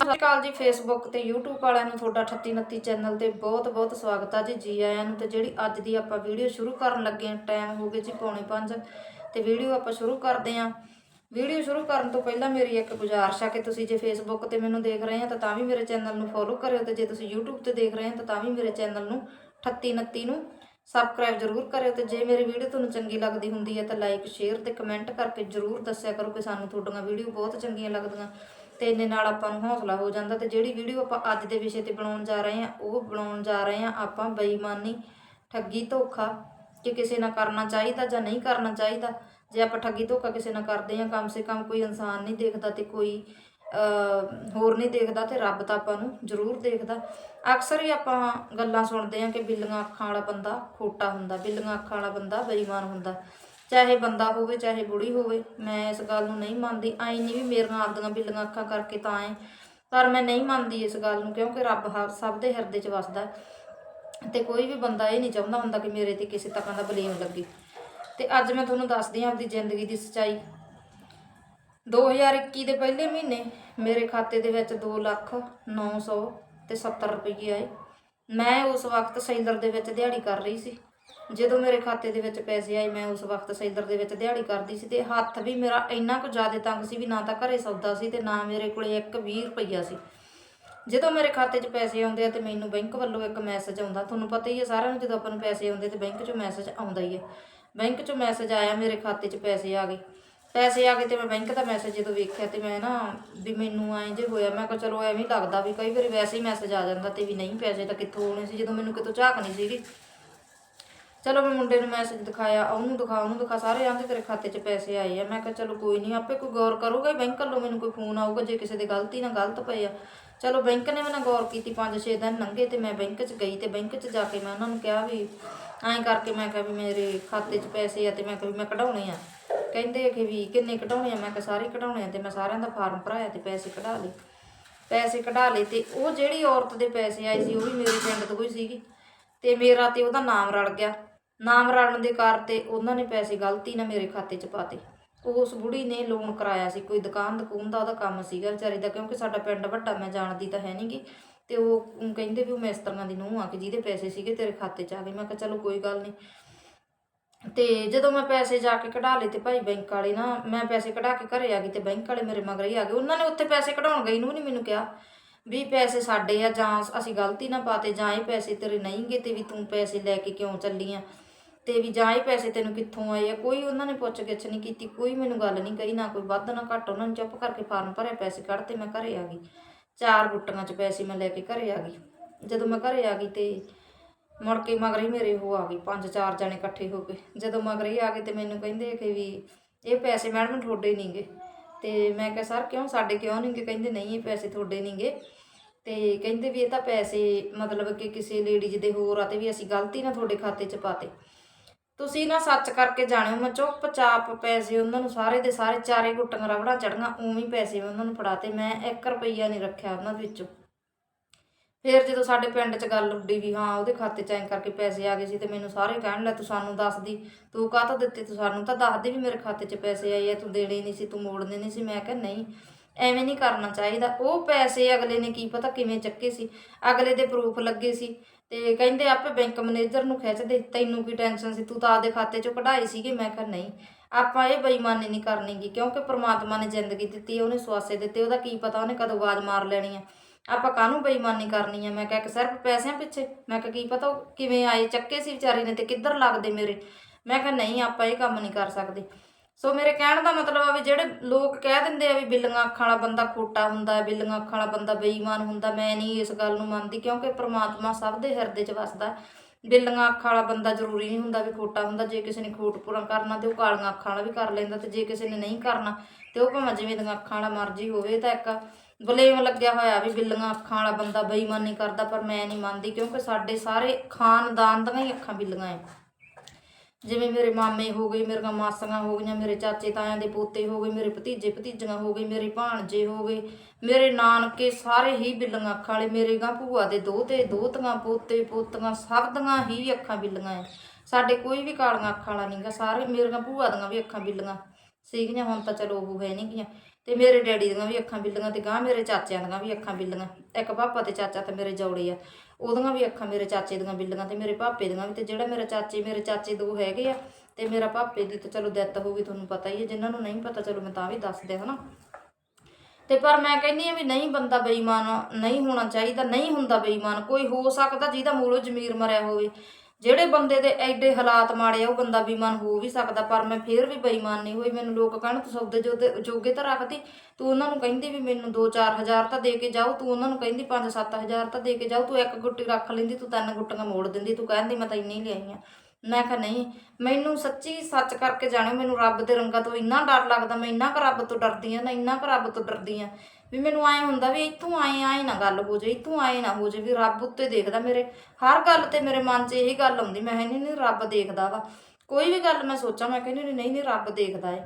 ਸਤਿ ਸ਼੍ਰੀ ਅਕਾਲ ਜੀ ਫੇਸਬੁੱਕ ਤੇ YouTube ਵਾਲਿਆਂ ਨੂੰ ਤੁਹਾਡਾ 3829 ਚੈਨਲ ਤੇ ਬਹੁਤ-ਬਹੁਤ ਸਵਾਗਤ ਆ ਜੀ ਜੀ ਆਇਆਂ ਨੂੰ ਤੇ ਜਿਹੜੀ ਅੱਜ ਦੀ ਆਪਾਂ ਵੀਡੀਓ ਸ਼ੁਰੂ ਕਰਨ ਲੱਗੇ ਆ ਟਾਈਮ ਹੋ ਗਿਆ ਜੀ ਪੌਣੇ 5 ਤੇ ਵੀਡੀਓ ਆਪਾਂ ਸ਼ੁਰੂ ਕਰਦੇ ਆ ਵੀਡੀਓ ਸ਼ੁਰੂ ਕਰਨ ਤੋਂ ਪਹਿਲਾਂ ਮੇਰੀ ਇੱਕ ਗੁਜ਼ਾਰਿਸ਼ ਆ ਕਿ ਤੁਸੀਂ ਜੇ ਫੇਸਬੁੱਕ ਤੇ ਮੈਨੂੰ ਦੇਖ ਰਹੇ ਆ ਤਾਂ ਤਾਂ ਵੀ ਮੇਰੇ ਚੈਨਲ ਨੂੰ ਫੋਲੋ ਕਰਿਓ ਤੇ ਜੇ ਤੁਸੀਂ YouTube ਤੇ ਦੇਖ ਰਹੇ ਆ ਤਾਂ ਤਾਂ ਵੀ ਮੇਰੇ ਚੈਨਲ ਨੂੰ 3829 ਨੂੰ ਸਬਸਕ੍ਰਾਈਬ ਜ਼ਰੂਰ ਕਰਿਓ ਤੇ ਜੇ ਮੇਰੀ ਵੀਡੀਓ ਤੁਹਾਨੂੰ ਚੰਗੀ ਲੱਗਦੀ ਹੁੰਦੀ ਹੈ ਤਾਂ ਲਾਈਕ ਸ਼ੇਅਰ ਤੇ ਕਮੈਂਟ ਕਰਕੇ ਜ਼ਰੂਰ ਦੱਸਿਆ ਕਰੋ ਕਿ ਸਾਨੂੰ ਤੁਹਾਡੀਆਂ ਵੀਡੀਓ ਬਹੁਤ ਚੰਗੀਆਂ ਲੱਗਦੀਆਂ। ਤੇ ਇਹਦੇ ਨਾਲ ਆਪਾਂ ਨੂੰ ਹੌਸਲਾ ਹੋ ਜਾਂਦਾ ਤੇ ਜਿਹੜੀ ਵੀਡੀਓ ਆਪਾਂ ਅੱਜ ਦੇ ਵਿਸ਼ੇ ਤੇ ਬਣਾਉਣ ਜਾ ਰਹੇ ਹਾਂ, ਉਹ ਬਣਾਉਣ ਜਾ ਰਹੇ ਹਾਂ ਆਪਾਂ ਬੇਈਮਾਨੀ, ਠੱਗੀ, ਧੋਖਾ ਕਿ ਕਿਸੇ ਨਾਲ ਕਰਨਾ ਚਾਹੀਦਾ ਜਾਂ ਨਹੀਂ ਕਰਨਾ ਚਾਹੀਦਾ। ਜੇ ਆਪਾਂ ਠੱਗੀ, ਧੋਖਾ ਕਿਸੇ ਨਾਲ ਕਰਦੇ ਹਾਂ, ਕਮ ਸੇ ਕਮ ਕੋਈ ਇਨਸਾਨ ਨਹੀਂ ਦੇਖਦਾ ਤੇ ਕੋਈ ਹੋਰ ਨਹੀਂ ਦੇਖਦਾ ਤੇ ਰੱਬ ਤਾਂ ਆਪਾਂ ਨੂੰ ਜ਼ਰੂਰ ਦੇਖਦਾ। ਅਕਸਰ ਹੀ ਆਪਾਂ ਗੱਲਾਂ ਸੁਣਦੇ ਹਾਂ ਕਿ ਬਿੱਲੀਆਂ ਅੱਖਾਂ ਵਾਲਾ ਬੰਦਾ ਖੋਟਾ ਹੁੰਦਾ, ਬਿੱਲੀਆਂ ਅੱਖਾਂ ਵਾਲਾ ਬੰਦਾ ਬੇਈਮਾਨ ਹੁੰਦਾ। ਚਾਹੇ ਬੰਦਾ ਹੋਵੇ, ਚਾਹੇ ਬੁੜੀ ਹੋਵੇ, ਮੈਂ ਇਸ ਗੱਲ ਨੂੰ ਨਹੀਂ ਮੰਨਦੀ। ਆਈ ਨਹੀਂ ਵੀ ਮੇਰੀਆਂ ਆਪਦੀਆਂ ਬਿੱਲੀਆਂ ਅੱਖਾਂ ਕਰਕੇ ਤਾਂ ਐ ਪਰ ਮੈਂ ਨਹੀਂ ਮੰਨਦੀ ਇਸ ਗੱਲ ਨੂੰ, ਕਿਉਂਕਿ ਰੱਬ ਹ- ਸਭ ਦੇ ਹਿਰਦੇ 'ਚ ਵਸਦਾ ਹੈ। ਤੇ ਕੋਈ ਵੀ ਬੰਦਾ ਇਹ ਨਹੀਂ ਚਾਹੁੰਦਾ ਹੁੰਦਾ ਕਿ ਮੇਰੇ ਤੇ ਕਿਸੇ ਤਰ੍ਹਾਂ ਦਾ ਬਲੇਮ ਲੱਗੇ। ਤੇ ਅੱਜ ਮੈਂ ਤੁਹਾਨੂੰ ਦੱਸਦੀ ਹਾਂ ਆਪਦੀ ਜ਼ਿੰਦਗੀ ਦੀ ਸੱਚਾਈ। 2021 ਦੇ ਪਹਿਲੇ ਮਹੀਨੇ ਮੇਰੇ ਖਾਤੇ ਦੇ ਵਿੱਚ 2 ਲੱਖ 900 ਤੇ 70 ਰੁਪਏ ਆਏ। ਮੈਂ ਉਸ ਵਕਤ ਸੈਲਰ ਦੇ ਵਿੱਚ ਦਿਹਾੜੀ ਕਰ ਰਹੀ ਸੀ। ਜਦੋਂ ਮੇਰੇ ਖਾਤੇ ਦੇ ਵਿੱਚ ਪੈਸੇ ਆਏ, ਮੈਂ ਉਸ ਵਕਤ ਸੈਲਰ ਦੇ ਵਿੱਚ ਦਿਹਾੜੀ ਕਰਦੀ ਸੀ ਤੇ ਹੱਥ ਵੀ ਮੇਰਾ ਇੰਨਾ ਕੁ ਜ਼ਿਆਦਾ ਤੰਗ ਸੀ ਵੀ ਨਾ ਤਾਂ ਘਰੇ ਸੌਦਾ ਸੀ ਤੇ ਨਾ ਮੇਰੇ ਕੋਲੇ ਇੱਕ 20 ਰੁਪਈਆ ਸੀ। ਜਦੋਂ ਮੇਰੇ ਖਾਤੇ 'ਚ ਪੈਸੇ ਆਉਂਦੇ ਆ ਤੇ ਮੈਨੂੰ ਬੈਂਕ ਵੱਲੋਂ ਇੱਕ ਮੈਸੇਜ ਆਉਂਦਾ, ਤੁਹਾਨੂੰ ਪਤਾ ਹੀ ਹੈ ਸਾਰਿਆਂ ਨੂੰ ਜਦੋਂ ਆਪਾਂ ਨੂੰ ਪੈਸੇ ਆਉਂਦੇ ਤੇ ਬੈਂਕ 'ਚੋਂ ਮੈਸੇਜ ਆਉਂਦਾ ਹੀ ਹੈ ਬੈਂਕ 'ਚੋਂ ਮੈਸੇਜ ਆਇਆ, ਮੇਰੇ ਖਾਤੇ 'ਚ ਪੈਸੇ ਆ ਗਏ। ਪੈਸੇ ਆ ਗਏ ਤੇ ਮੈਂ ਬੈਂਕ ਦਾ ਮੈਸੇਜ ਜਦੋਂ ਵੇਖਿਆ ਤੇ ਮੈਂ ਨਾ ਵੀ ਮੈਨੂੰ ਐਂ ਜੇ ਹੋਇਆ, ਮੈਂ ਕਿਹਾ ਚਲੋ ਐਵੇਂ ਲੱਗਦਾ ਵੀ ਕਈ ਵਾਰੀ ਵੈਸੇ ਹੀ ਮੈਸੇਜ ਆ ਜਾਂਦਾ ਤੇ ਵੀ ਨਹੀਂ, ਪੈਸੇ ਤਾਂ ਕਿੱਥੋਂ ਆਉਣੇ ਸੀ, ਜਦੋਂ ਮੈਨੂੰ ਕਿਤੋਂ ਝਾਕ ਨਹੀਂ ਸੀਗੀ। ਚਲੋ ਮੈਂ ਮੁੰਡੇ ਨੂੰ ਮੈਸੇਜ ਦਿਖਾਇਆ, ਉਹਨੂੰ ਦਿਖਾ ਉਹਨੂੰ ਦਿਖਾ, ਸਾਰੇ ਆਂਦੇ ਤੇਰੇ ਖਾਤੇ 'ਚ ਪੈਸੇ ਆਏ ਆ। ਮੈਂ ਕਿਹਾ ਚਲੋ ਕੋਈ ਨਹੀਂ ਆਪੇ ਕੋਈ ਗੌਰ ਕਰੂਗਾ, ਬੈਂਕ ਵੱਲੋਂ ਮੈਨੂੰ ਕੋਈ ਫੋਨ ਆਊਗਾ, ਜੇ ਕਿਸੇ ਦੇ ਗਲਤੀ ਨਾਲ ਗਲਤ ਪਏ ਆ। ਚਲੋ ਬੈਂਕ ਨੇ ਮੈਨਾਂ ਗੌਰ ਕੀਤੀ 5-6 ਦਿਨ ਲੰਘੇ ਤੇ ਮੈਂ ਬੈਂਕ 'ਚ ਗਈ ਤੇ ਬੈਂਕ 'ਚ ਜਾ ਕੇ ਮੈਂ ਉਹਨਾਂ ਨੂੰ ਕਿਹਾ ਵੀ, ਐਂ ਕਰਕੇ ਮੈਂ ਕਿਹਾ ਵੀ ਮੇਰੇ ਖਾਤੇ 'ਚ ਪੈਸੇ ਆ ਤੇ ਮੈਂ ਕਿਹਾ ਵੀ ਮੈਂ ਕਢਾਉਣੇ ਆ। ਕਹਿੰਦੇ ਕਿ ਵੀ ਕਿੰਨੇ ਕਢਾਉਣੇ ਆ? ਮੈਂ ਕਿਹਾ ਸਾਰੇ ਕਢਾਉਣੇ ਆ ਤੇ ਮੈਂ ਸਾਰਿਆਂ ਦਾ ਫਾਰਮ ਭਰਾਇਆ ਤੇ ਪੈਸੇ ਕਢਾ ਲਏ। ਪੈਸੇ ਕਢਾ ਲਏ ਤੇ ਉਹ ਜਿਹੜੀ ਔਰਤ ਦੇ ਪੈਸੇ ਆਏ ਸੀ, ਉਹ ਵੀ ਮੇਰੇ ਪਿੰਡ ਤੋਂ ਹੀ ਸੀਗੀ। ਤੇ ਮੇਰਾ ਤੇ ਉਹਦਾ ਨਾਮ ਰਲ ਗਿਆ। ਨਾਮ ਰਲਣ ਦੇ ਕਾਰ ਤੇ ਉਹਨਾਂ ਨੇ ਪੈਸੇ ਗਲਤੀ ਨਾਲ ਮੇਰੇ ਖਾਤੇ 'ਚ ਪਾਤੇ ਉਸ ਬੁੜੀ ਨੇ ਲੋਨ ਕਰਾਇਆ ਸੀ। ਕੋਈ ਦੁਕਾਨ ਦਕੂਨ ਦਾ ਉਹਦਾ ਕੰਮ ਸੀਗਾ ਵਿਚਾਰੀ ਦਾ, ਕਿਉਂਕਿ ਸਾਡਾ ਪਿੰਡ ਵੱਡਾ, ਮੈਂ ਜਾਣਦੀ ਤਾਂ ਹੈ ਨਹੀਂਗੀ ਤੇ ਉਹ ਕਹਿੰਦੇ ਵੀ ਉਹ ਮਿਸਤਰੀਆਂ ਦੀ ਨੂੰਹ ਆ ਕਿ ਜਿਹਦੇ ਪੈਸੇ ਸੀਗੇ ਤੇਰੇ ਖਾਤੇ 'ਚ ਆ ਗਏ। ਮੈਂ ਕਿਹਾ ਚਲੋ ਕੋਈ ਗੱਲ ਨਹੀਂ ਤੇ ਜਦੋਂ ਮੈਂ ਪੈਸੇ ਜਾ ਕੇ ਕਢਾ ਲਏ ਤੇ ਭਾਈ ਬੈਂਕ ਵਾਲੇ ਨਾ, ਮੈਂ ਪੈਸੇ ਕਢਾ ਕੇ ਘਰੇ ਆ ਗਈ ਤੇ ਬੈਂਕ ਵਾਲੇ ਮੇਰੇ ਮਗਰ ਹੀ ਆ ਗਏ। ਉਹਨਾਂ ਨੇ ਉੱਥੇ ਪੈਸੇ ਕਢਾਉਣ ਗਈ ਨੂੰ ਨਹੀਂ ਮੈਨੂੰ ਕਿਹਾ ਵੀ ਪੈਸੇ ਸਾਡੇ ਆ ਜਾਂ ਅਸੀਂ ਗਲਤੀ ਨਾਲ ਪਾਤੇ ਜਾਂ ਇਹ ਪੈਸੇ ਤੇਰੇ ਨਹੀਂ ਗੇ ਤੇ ਵੀ ਤੂੰ ਪੈਸੇ ਲੈ ਕੇ ਕਿਉਂ ਚੱਲੀ ਆ? ਤੇ ਵੀ ਜਾਂ ਇਹ ਪੈਸੇ ਤੈਨੂੰ ਕਿੱਥੋਂ ਆਏ ਆ? ਕੋਈ ਉਹਨਾਂ ਨੇ ਪੁੱਛ ਗਿੱਛ ਨਹੀਂ ਕੀਤੀ, ਕੋਈ ਮੈਨੂੰ ਗੱਲ ਨਹੀਂ ਕਹੀ, ਨਾ ਕੋਈ ਵੱਧ ਨਾ ਘੱਟ। ਉਹਨਾਂ ਨੇ ਚੁੱਪ ਕਰਕੇ ਫਾਰਮ ਭਰਿਆ ਪੈਸੇ ਕੱਢ ਤੇ ਮੈਂ ਘਰੇ ਆ ਗਈ। ਚਾਰ ਗੁੱਟੀਆਂ 'ਚ ਪੈਸੇ ਮੈਂ ਲੈ ਕੇ ਘਰੇ ਆ ਗਈ। ਜਦੋਂ ਮੈਂ ਘਰੇ ਆ ਗਈ ਤੇ ਮੁੜ ਕੇ ਮਗਰ ਹੀ ਮੇਰੇ ਉਹ ਆ ਗਈ ਪੰਜ ਚਾਰ ਜਣੇ ਇਕੱਠੇ ਹੋ ਕੇ। ਜਦੋਂ ਮਗਰ ਹੀ ਆ ਗਏ ਤੇ ਮੈਨੂੰ ਕਹਿੰਦੇ ਕਿ ਵੀ ਇਹ ਪੈਸੇ ਮੈਡਮ ਤੁਹਾਡੇ ਨਹੀਂਗੇ ਤੇ ਮੈਂ ਕਿਹਾ, ਸਰ, ਕਿਉਂ? ਸਾਡੇ ਕਿਉਂ ਨਹੀਂਗੇ ਕਹਿੰਦੇ, ਨਹੀਂ, ਇਹ ਪੈਸੇ ਤੁਹਾਡੇ ਨਹੀਂਗੇ ਤੇ ਕਹਿੰਦੇ ਵੀ ਇਹ ਤਾਂ ਪੈਸੇ ਮਤਲਬ ਕਿ ਕਿਸੇ ਲੇਡੀਜ਼ ਦੇ ਹੋਰ ਆ ਤੇ ਵੀ ਅਸੀਂ ਗਲਤੀ ਨਾਲ ਤੁਹਾਡੇ ਖਾਤੇ 'ਚ ਪਾਤੇ। ਤੁਸੀਂ ਨਾ ਸੱਚ ਕਰਕੇ ਜਾਣਿਓ, ਮੈਂ ਚੁੱਪਚਾਪ ਪੈਸੇ ਉਹਨਾਂ ਨੂੰ ਸਾਰੇ ਦੇ ਸਾਰੇ ਚਾਰੇ ਗੁੱਟੀਆਂ ਰਬੜਾ ਚੜੀਆਂ ਉਵੇਂ ਪੈਸੇ ਉਹਨਾਂ ਨੂੰ ਫੜਾਤੇ ਮੈਂ 1 ਰੁਪਈਆ ਨਹੀਂ ਰੱਖਿਆ ਉਹਨਾਂ ਦੇ ਵਿੱਚੋਂ। ਫਿਰ ਜਦੋਂ ਸਾਡੇ ਪਿੰਡ 'ਚ ਗੱਲ ਉੱਡੀ ਵੀ ਹਾਂ, ਉਹਦੇ ਖਾਤੇ 'ਚ ਐਂ ਕਰਕੇ ਪੈਸੇ ਆ ਗਏ ਸੀ ਤੇ ਮੈਨੂੰ ਸਾਰੇ ਕਹਿਣ ਲੈ ਤੂੰ ਸਾਨੂੰ ਦੱਸਦੀ ਤੂੰ ਕਾਹ ਤੋਂ ਦਿੱਤੇ, ਤੂੰ ਸਾਨੂੰ ਤਾਂ ਦੱਸਦੀ ਵੀ ਮੇਰੇ ਖਾਤੇ 'ਚ ਪੈਸੇ ਆਏ ਆ, ਤੂੰ ਦੇਣੇ ਨਹੀਂ ਸੀ, ਤੂੰ ਮੋੜਨੇ ਨਹੀਂ ਸੀ। ਮੈਂ ਕਿਹਾ, ਨਹੀਂ, ਐਵੇਂ ਨਹੀਂ ਕਰਨਾ ਚਾਹੀਦਾ। ਉਹ ਪੈਸੇ ਅਗਲੇ ਨੇ ਕੀ ਪਤਾ ਕਿਵੇਂ ਚੱਕੇ ਸੀ, ਅਗਲੇ ਦੇ ਪ੍ਰੂਫ ਲੱਗੇ ਸੀ। ਤੇ ਕਹਿੰਦੇ ਆਪੇ ਬੈਂਕ ਮੈਨੇਜਰ ਨੂੰ ਖਿੱਚ ਦੇ, ਤੈਨੂੰ ਕੀ ਟੈਨਸ਼ਨ ਸੀ? ਤੂੰ ਤਾਂ ਆਪਦੇ ਖਾਤੇ 'ਚੋਂ ਕਢਾਈ ਸੀਗੇ, ਮੈਂ ਕਿਹਾ ਨਹੀਂ। ਆਪਾਂ ਇਹ ਬੇਈਮਾਨੀ ਨਹੀਂ ਕਰਨੀਗੀ ਕਿਉਂਕਿ ਪ੍ਰਮਾਤਮਾ ਨੇ ਜ਼ਿੰਦਗੀ ਦਿੱਤੀ ਉਹਨੇ ਸਵਾਸੇ ਦਿੱਤੇ, ਉਹਦਾ ਕੀ ਪਤਾ ਉਹਨੇ ਕਦੋਂ ਆਵਾਜ਼ ਮਾਰ ਲੈਣੀ ਆ। ਆਪਾਂ ਕਾਹਨੂੰ ਬੇਈਮਾਨੀ ਕਰਨੀ ਆ? ਮੈਂ ਕਿਹਾ ਕਿ ਸਿਰਫ ਪੈਸਿਆਂ ਪਿੱਛੇ। ਮੈਂ ਕਿਹਾ ਕੀ ਪਤਾ ਉਹ ਕਿਵੇਂ ਆਏ, ਚੱਕੇ ਸੀ ਵਿਚਾਰੀ ਨੇ ਤੇ ਕਿੱਧਰ ਲੱਗਦੇ ਮੇਰੇ? ਮੈਂ ਕਿਹਾ ਨਹੀਂ, ਆਪਾਂ ਇਹ ਕੰਮ ਨਹੀਂ ਕਰ ਸਕਦੇ। ਸੋ ਮੇਰੇ ਕਹਿਣ ਦਾ ਮਤਲਬ ਆ ਵੀ ਜਿਹੜੇ ਲੋਕ ਕਹਿ ਦਿੰਦੇ ਆ ਵੀ ਬਿੱਲੀਆਂ ਅੱਖਾਂ ਵਾਲਾ ਬੰਦਾ ਖੋਟਾ ਹੁੰਦਾ ਹੈ ਬਿੱਲੀਆਂ ਅੱਖਾਂ ਵਾਲਾ ਬੰਦਾ ਬੇਈਮਾਨ ਹੁੰਦਾ, ਮੈਂ ਨਹੀਂ ਇਸ ਗੱਲ ਨੂੰ ਮੰਨਦੀ ਕਿਉਂਕਿ ਪ੍ਰਮਾਤਮਾ ਸਭ ਦੇ ਹਿਰਦੇ 'ਚ ਵਸਦਾ ਹੈ। ਬਿੱਲੀਆਂ ਅੱਖਾਂ ਵਾਲਾ ਬੰਦਾ ਜ਼ਰੂਰੀ ਨਹੀਂ ਹੁੰਦਾ ਵੀ ਖੋਟਾ ਹੁੰਦਾ, ਜੇ ਕਿਸੇ ਨੇ ਖੋਟ ਪੂਰਾ ਕਰਨਾ ਤੇ ਉਹ ਕਾਲੀਆਂ ਅੱਖਾਂ ਵਾਲਾ ਵੀ ਕਰ ਲੈਂਦਾ ਤੇ ਜੇ ਕਿਸੇ ਨੇ ਨਹੀਂ ਕਰਨਾ ਤੇ ਉਹ ਭਾਵੇਂ ਜਿਵੇਂ ਦੀਆਂ ਅੱਖਾਂ ਵਾਲਾ ਮਰਜ਼ੀ ਹੋਵੇ ਤਾਂ ਇੱਕ ਬਲੇਮ ਲੱਗਿਆ ਹੋਇਆ ਵੀ ਬਿੱਲੀਆਂ ਅੱਖਾਂ ਵਾਲਾ ਬੰਦਾ ਬੇਈਮਾਨੀ ਕਰਦਾ ਪਰ ਮੈਂ ਨਹੀਂ ਮੰਨਦੀ ਕਿਉਂਕਿ ਸਾਡੇ ਸਾਰੇ ਖਾਨਦਾਨ ਦੀਆਂ ਹੀ ਅੱਖਾਂ ਬਿੱਲੀਆਂ ਐ ਜਿਵੇਂ ਮੇਰੇ ਮਾਮੇ ਹੋ ਗਏ ਮੇਰੀਆਂ ਮਾਸੀਆਂ ਹੋ ਗਈਆਂ, ਮੇਰੇ ਚਾਚੇ ਤਾਇਆਂ ਦੇ ਪੋਤੇ ਹੋ ਗਏ, ਮੇਰੇ ਭਤੀਜੇ ਭਤੀਜੀਆਂ ਹੋ ਗਏ, ਮੇਰੇ ਭਾਣਜੇ ਹੋ ਗਏ, ਮੇਰੇ ਨਾਨਕੇ ਸਾਰੇ ਹੀ ਬਿੱਲੀਆਂ ਅੱਖਾਂ ਵਾਲੇ, ਮੇਰੇ ਗਾਂ ਭੂਆ ਦੇ ਦੋਤੇ, ਦੋਤੀਆਂ ਪੋਤੇ, ਪੋਤੀਆਂ ਸਭ ਦੀਆਂ ਹੀ ਅੱਖਾਂ ਬਿੱਲੀਆਂ ਐ। ਸਾਡੇ ਕੋਈ ਵੀ ਕਾਲੀਆਂ ਅੱਖਾਂ ਵਾਲਾ ਨਹੀਂਗਾ ਸਾਰੇ ਮੇਰੀਆਂ ਭੂਆ ਦੀਆਂ ਵੀ ਅੱਖਾਂ ਬਿੱਲੀਆਂ। ਸੀਗੀਆਂ, ਹੁਣ ਤਾਂ ਚਲੋ ਉਹ ਹੈ ਨਹੀਂ ਗੀਆਂ। ਤੇ ਮੇਰੇ ਡੈਡੀ ਦੀਆਂ ਵੀ ਅੱਖਾਂ ਬਿੱਲੀਆਂ ਤੇ ਗਾਂ ਮੇਰੇ ਚਾਚਿਆਂ ਦੀਆਂ ਵੀ ਅੱਖਾਂ ਬਿੱਲੀਆਂ। ਇੱਕ ਪਾਪਾ ਤੇ ਚਾਚਾ ਤੇ ਮੇਰੇ ਜੋੜੇ ਆ। ਉਹਦੀਆਂ ਵੀ ਅੱਖਾਂ ਮੇਰੇ ਚਾਚੇ ਦੀਆਂ ਬਿੱਲੀਆਂ ਤੇ ਮੇਰੇ ਪਾਪੇ ਦੀਆਂ ਵੀ। ਤੇ ਜਿਹੜਾ ਮੇਰਾ ਚਾਚੇ, ਮੇਰੇ ਚਾਚੇ ਦੋ ਹੈਗੇ ਆ, ਤੇ ਮੇਰਾ ਪਾਪੇ ਦੀ ਤਾਂ ਚਲੋ ਡੈਥ ਹੋ ਗਈ, ਤੁਹਾਨੂੰ ਪਤਾ ਹੀ ਹੈ ਜਿਨ੍ਹਾਂ ਨੂੰ ਨਹੀਂ ਪਤਾ, ਚਲੋ ਮੈਂ ਤਾਂ ਵੀ ਦੱਸ ਦਿਆਂ ਹਨਾ। ਤੇ ਪਰ ਮੈਂ ਕਹਿੰਦੀ ਆ ਵੀ ਨਹੀਂ ਬੰਦਾ ਬੇਈਮਾਨ, ਨਹੀਂ ਹੋਣਾ ਚਾਹੀਦਾ, ਨਹੀਂ ਹੁੰਦਾ ਬੇਈਮਾਨ। ਕੋਈ ਹੋ ਸਕਦਾ ਜਿਹਦਾ ਮੂਲੋਂ ਜ਼ਮੀਰ ਮਰਿਆ ਹੋਵੇ। ਜਿਹੜੇ ਬੰਦੇ ਦੇ ਐਡੇ ਹਾਲਾਤ ਮਾੜੇ ਆ, ਉਹ ਬੰਦਾ ਬੇਈਮਾਨ ਹੋ ਵੀ ਸਕਦਾ, ਪਰ ਮੈਂ ਫੇਰ ਵੀ ਬੇਈਮਾਨ ਨਹੀਂ ਹੋਈ। ਮੈਨੂੰ ਲੋਕ ਕਹਿਣ, ਤੂੰ ਸੌਦੇ ਜੋਦੇ, ਜੋਗੇ ਤਾਂ ਰੱਖਦੀ। ਤੂੰ ਉਹਨਾਂ ਨੂੰ ਕਹਿੰਦੀ ਵੀ ਮੈਨੂੰ 2-4 ਹਜ਼ਾਰ ਤਾਂ ਦੇ ਕੇ ਜਾਓ। ਤੂੰ ਉਹਨਾਂ ਨੂੰ ਕਹਿੰਦੀ 5-7 ਹਜ਼ਾਰ ਤਾਂ ਦੇ ਕੇ ਜਾਓ। ਤੂੰ ਇੱਕ ਗੁੱਟੀ ਰੱਖ ਲੈਂਦੀ, ਤੂੰ ਤਿੰਨ ਗੁੱਟੀਆਂ ਮੋੜ ਦਿੰਦੀ। ਤੂੰ ਕਹਿੰਦੀ, ਮੈਂ ਤਾਂ ਇੰਨੀ ਹੀ ਲਿਆਈ ਆ। ਮੈਂ ਕਿਹਾ, ਨਹੀਂ, ਮੈਨੂੰ ਸੱਚੀ ਸੱਚ ਕਰਕੇ ਜਾਣਿਓ, ਮੈਨੂੰ ਰੱਬ ਦੇ ਰੰਗਾਂ ਤੋਂ ਇੰਨਾ ਡਰ ਲੱਗਦਾ, ਮੈਂ ਇੰਨਾ ਕੁ ਰੱਬ ਤੋਂ ਡਰਦੀ ਆ ਨਾ ਇੰਨਾ ਕੁ ਰੱਬ ਤੋਂ ਡਰਦੀ ਆ। ਵੀ ਮੈਨੂੰ ਐ ਹੁੰਦਾ ਵੀ ਇੱਥੋਂ ਆਏ ਆਏ ਨਾ ਗੱਲ ਹੋ ਜਾਏ, ਇੱਥੋਂ ਆਏ ਨਾ ਹੋ ਜਾਏ ਵੀ ਰੱਬ ਉੱਤੇ ਦੇਖਦਾ ਮੇਰੇ। ਹਰ ਗੱਲ ਤੇ ਮੇਰੇ ਮਨ 'ਚ ਇਹੀ ਗੱਲ ਆਉਂਦੀ, ਮੈਂ ਕਹਿੰਦੀ ਨਹੀਂ ਰੱਬ ਦੇਖਦਾ ਵਾ। ਕੋਈ ਵੀ ਗੱਲ ਮੈਂ ਸੋਚਾਂ, ਮੈਂ ਕਹਿੰਦੀ ਨਹੀਂ ਨਹੀਂ ਨਹੀਂ, ਰੱਬ ਦੇਖਦਾ ਏ।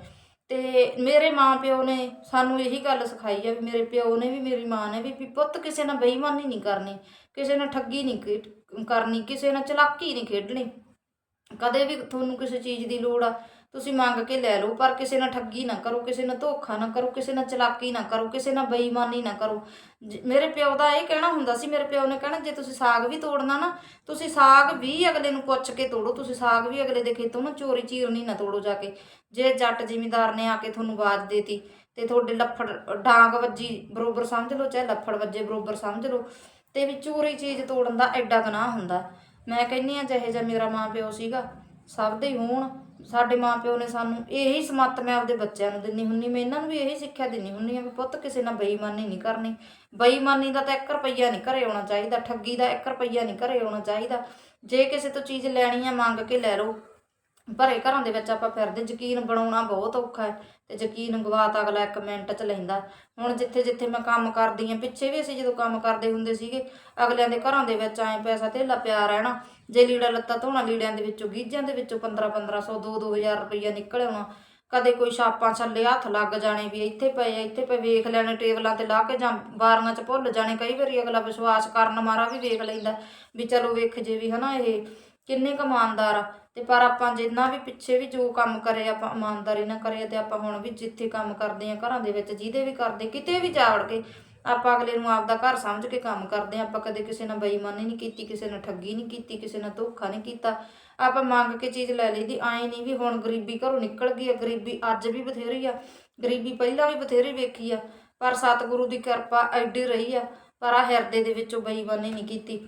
ਤੇ ਮੇਰੇ ਮਾਂ ਪਿਓ ਨੇ ਸਾਨੂੰ ਇਹੀ ਗੱਲ ਸਿਖਾਈ ਆ ਵੀ ਮੇਰੇ ਪਿਓ ਨੇ ਵੀ, ਮੇਰੀ ਮਾਂ ਨੇ ਵੀ ਪੁੱਤ ਕਿਸੇ ਨਾਲ ਬੇਈਮਾਨੀ ਨਹੀਂ ਕਰਨੀ, ਕਿਸੇ ਨਾਲ ਠੱਗੀ ਨਹੀਂ ਕਰਨੀ, ਕਿਸੇ ਨਾਲ ਚਲਾਕੀ ਨਹੀਂ ਖੇਡਣੀ। ਕਦੇ ਵੀ ਤੁਹਾਨੂੰ ਕਿਸੇ ਚੀਜ਼ ਦੀ ਲੋੜ ਆ ਤੁਸੀਂ ਮੰਗ ਕੇ ਲੈ ਲਓ, ਪਰ ਕਿਸੇ ਨਾਲ ਠੱਗੀ ਨਾ ਕਰੋ, ਕਿਸੇ ਨਾਲ ਧੋਖਾ ਨਾ ਕਰੋ, ਕਿਸੇ ਨਾਲ ਚਲਾਕੀ ਨਾ ਕਰੋ, ਕਿਸੇ ਨਾਲ ਬੇਈਮਾਨੀ ਨਾ ਕਰੋ। ਜ- ਮੇਰੇ ਪਿਓ ਦਾ ਇਹ ਕਹਿਣਾ ਹੁੰਦਾ ਸੀ, ਮੇਰੇ ਪਿਓ ਨੇ ਕਹਿਣਾ, ਜੇ ਤੁਸੀਂ ਸਾਗ ਵੀ ਤੋੜਨਾ ਨਾ, ਤੁਸੀਂ ਸਾਗ ਵੀ ਅਗਲੇ ਨੂੰ ਪੁੱਛ ਕੇ ਤੋੜੋ, ਤੁਸੀਂ ਸਾਗ ਵੀ ਅਗਲੇ ਦੇ ਖੇਤੋਂ ਨਾ ਚੋਰੀ ਚੀਰਨੀ ਨਾ ਤੋੜੋ ਜਾ ਕੇ। ਜੇ ਜੱਟ ਜ਼ਿਮੀਂਦਾਰ ਨੇ ਆ ਕੇ ਤੁਹਾਨੂੰ ਆਵਾਜ਼ ਦੇਤੀ ਤੇ ਤੁਹਾਡੇ ਲੱਫੜ, ਡਾਂਗ ਵੱਜੀ, ਬਰੋਬਰ ਸਮਝ ਲਓ, ਚਾਹੇ ਲੱਫੜ ਵੱਜੇ, ਬਰੋਬਰ ਸਮਝ ਲਓ, ਤੇ ਵੀ ਚੋਰੀ ਚੀਜ਼ ਤੋੜਨ ਦਾ ਐਡਾ ਗੁਨਾਹ ਹੁੰਦਾ। ਮੈਂ ਕਹਿੰਨੀ ਆ, ਜਿਹੇ ਜਿਹਾ ਮੇਰਾ ਮਾਂ ਪਿਓ ਸੀਗਾ, ਸਭ ਦੇ ਹੋਣ। ਸਾਡੇ ਮਾਂ ਪਿਓ ਨੇ ਸਾਨੂੰ ਇਹੀ ਸਮੱਤ ਮੈਂ ਆਪਦੇ ਬੱਚਿਆਂ ਨੂੰ ਦਿੰਨੀ ਹੁੰਨੀ ਮੈਂ ਇਹਨਾਂ ਨੂੰ ਵੀ ਇਹੀ ਸਿੱਖਿਆ ਦਿੰਨੀ ਹੁੰਨੀ ਆ ਵੀ ਪੁੱਤ ਕਿਸੇ ਨਾਲ ਬੇਈਮਾਨੀ ਨਹੀਂ ਕਰਨੀ। ਬੇਈਮਾਨੀ ਦਾ ਤਾਂ 1 ਰੁਪਈਆ ਨਹੀਂ ਘਰੇ ਆਉਣਾ ਚਾਹੀਦਾ, ਠੱਗੀ ਦਾ 1 ਰੁਪਈਆ ਨਹੀਂ ਘਰੇ ਆਉਣਾ ਚਾਹੀਦਾ। ਜੇ ਕਿਸੇ ਤੋਂ ਚੀਜ਼ ਲੈਣੀ ਆ, ਮੰਗ ਕੇ ਲੈ ਲਓ। ਭਰੇ ਘਰਾਂ ਦੇ ਵਿੱਚ ਆਪਾਂ ਫਿਰਦੇ ਯਕੀਨ ਬਣਾਉਣਾ ਬਹੁਤ ਔਖਾ ਹੈ ਤੇ ਯਕੀਨ ਗਵਾਤਾ ਅਗਲਾ ਇੱਕ ਮਿੰਟ ਚ ਲੈਂਦਾ। ਹੁਣ ਜਿੱਥੇ ਜਿੱਥੇ ਮੈਂ ਕੰਮ ਕਰਦੀ ਆ ਪਿੱਛੇ ਵੀ ਅਸੀਂ ਜਦੋਂ ਕੰਮ ਕਰਦੇ ਹੁੰਦੇ ਸੀਗੇ, ਅਗਲਿਆਂ ਦੇ ਘਰਾਂ ਦੇ ਵਿੱਚ ਆਏ ਪੈਸਾ ਧੇਲਾ ਪਿਆ ਰਹਿਣਾ। ਜੇ ਲੀੜਾ ਲੱਤਾ ਧੋਣਾ, ਲੀੜਿਆਂ ਦੇ ਵਿੱਚੋਂ ਗੀਜਿਆਂ ਦੇ ਵਿੱਚੋਂ 15 1500 2 2000 ਰੁਪਈਆ ਨਿਕਲ ਆਉਣਾ। ਕਦੇ ਕੋਈ ਛਾਪਾਂ ਛੱਲੇ ਹੱਥ ਲੱਗ ਜਾਣੇ ਵੀ ਇੱਥੇ ਪਏ ਇੱਥੇ ਪਏ, ਵੇਖ ਲੈਣੇ, ਟੇਬਲਾਂ ਤੇ ਲਾ ਕੇ ਜਾਂ ਬਾਰੀਆਂ 'ਚ ਭੁੱਲ ਜਾਣੇ। ਕਈ ਵਾਰੀ ਅਗਲਾ ਵਿਸ਼ਵਾਸ ਕਰਨ ਮਾਰਾ ਵੀ ਵੇਖ ਲੈਂਦਾ ਵੀ ਚਲੋ ਵੇਖ ਜੇ ਵੀ ਹਨਾ ਇਹ ਕਿੰਨੇ ਕੁ ਇਮਾਨਦਾਰ ਆ। ਤੇ ਪਰ ਆਪਾਂ ਜਿੰਨਾ ਵੀ ਪਿੱਛੇ ਵੀ ਜੋ ਕੰਮ ਕਰੇ, ਆਪਾਂ ਇਮਾਨਦਾਰੀ ਨਾਲ ਕਰੇ ਤੇ ਆਪਾਂ ਹੁਣ ਵੀ ਜਿੱਥੇ ਕੰਮ ਕਰਦੇ ਆ ਘਰਾਂ ਦੇ ਵਿੱਚ, ਜਿਹਦੇ ਵੀ ਕਰਦੇ, ਕਿਤੇ ਵੀ ਜਾ ਵੜ ਕੇ ਆਪਾਂ ਅਗਲੇ ਨੂੰ ਆਪਦਾ ਘਰ ਸਮਝ ਕੇ ਕੰਮ ਕਰਦੇ ਆ ਆਪਾਂ ਕਦੇ ਕਿਸੇ ਨਾਲ ਬੇਈਮਾਨੀ ਨਹੀਂ ਕੀਤੀ, ਕਿਸੇ ਨਾਲ ਠੱਗੀ ਨਹੀਂ ਕੀਤੀ, ਕਿਸੇ ਨਾਲ ਧੋਖਾ ਨਹੀਂ ਕੀਤਾ। ਆਪਾਂ ਮੰਗ ਕੇ ਚੀਜ਼ ਲੈ ਲਈ ਦੀ ਆਏ ਨਹੀਂ ਵੀ ਹੁਣ ਗਰੀਬੀ ਘਰੋਂ ਨਿਕਲ ਗਈ ਆ, ਗਰੀਬੀ ਅੱਜ ਵੀ ਬਥੇਰੀ ਆ, ਗਰੀਬੀ ਪਹਿਲਾਂ ਵੀ ਬਥੇਰੀ ਵੇਖੀ ਆ, ਪਰ ਸਤਿਗੁਰੂ ਦੀ ਕਿਰਪਾ ਐਡੀ ਰਹੀ ਆ, ਪਰ ਆ ਹਿਰਦੇ ਦੇ ਵਿੱਚੋਂ ਬੇਈਮਾਨੀ ਨਹੀਂ ਕੀਤੀ।